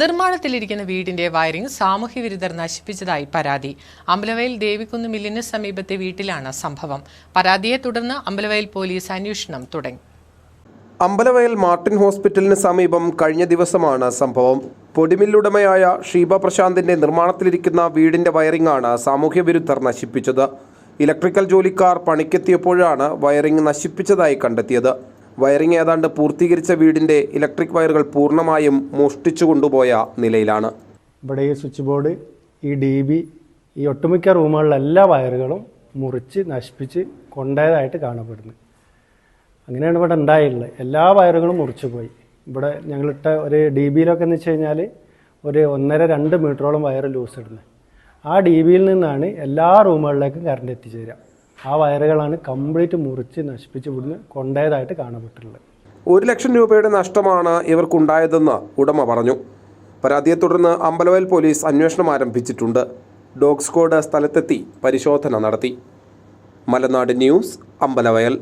നിർമ്മാണത്തിലിരിക്കുന്ന വീടിന്റെ വയറിംഗ് സാമൂഹ്യ വിരുദ്ധർ നശിപ്പിച്ചതായി പരാതി. അമ്പലവയൽ ദേവിക്കുന്ന് മില്ലിന് സമീപത്തെ വീട്ടിലാണ് സംഭവം. പരാതിയെ തുടർന്ന് അമ്പലവയൽ പോലീസ് അന്വേഷണം തുടങ്ങി. അമ്പലവയൽ മാർട്ടിൻ ഹോസ്പിറ്റലിന് സമീപം കഴിഞ്ഞ ദിവസമാണ് സംഭവം. പൊടിമില്ലുടമയായ ഷീബ പ്രശാന്തിന്റെ നിർമ്മാണത്തിലിരിക്കുന്ന വീടിന്റെ വയറിംഗാണ് സാമൂഹ്യ വിരുദ്ധർ നശിപ്പിച്ചത്. ഇലക്ട്രിക്കൽ ജോലിക്കാർ പണിക്കെത്തിയപ്പോഴാണ് വയറിംഗ് നശിപ്പിച്ചതായി കണ്ടെത്തിയത്. വയറിംഗ് ഏതാണ്ട് പൂർത്തീകരിച്ച വീടിന്റെ ഇലക്ട്രിക് വയറുകൾ പൂർണമായും മോഷ്ടിച്ചു കൊണ്ടുപോയ നിലയിലാണ്. ഇവിടെ ഈ സ്വിച്ച് ബോർഡ് ഈ ഡി ബി ഈ ഒട്ടുമിക്ക റൂമുകളിലെ എല്ലാ വയറുകളും മുറിച്ച് നശിപ്പിച്ച് കൊണ്ടതായിട്ട് കാണപ്പെടുന്നു. അങ്ങനെയാണ് ഇവിടെ ഉണ്ടായിട്ടുള്ളത്. എല്ലാ വയറുകളും മുറിച്ചു പോയി. ഇവിടെ ഞങ്ങളിട്ട ഒരു ഡി ബിയിലൊക്കെ എന്ന് വെച്ച് കഴിഞ്ഞാൽ ഒരു ഒന്നര രണ്ട് മീറ്ററോളം വയർ ലൂസ് ഇടുന്നത്. ആ ഡി ബിയിൽ നിന്നാണ് എല്ലാ റൂമുകളിലേക്കും കറണ്ട് എത്തിച്ചേരുക. ആ വയറുകളാണ് കംപ്ലീറ്റ് മുറിച്ച് നശിപ്പിച്ച് ഇവിടുന്ന് കൊണ്ടതായിട്ട് കാണപ്പെട്ടുള്ളത് ഒരു ലക്ഷം രൂപയുടെ നഷ്ടമാണ് ഇവർക്കുണ്ടായതെന്ന് ഉടമ പറഞ്ഞു. പരാതിയെ തുടർന്ന് അമ്പലവയൽ പോലീസ് അന്വേഷണം ആരംഭിച്ചിട്ടുണ്ട്. ഡോഗ് സ്ക്വാഡ് സ്ഥലത്തെത്തി പരിശോധന നടത്തി. മലനാട് ന്യൂസ് അമ്പലവയൽ.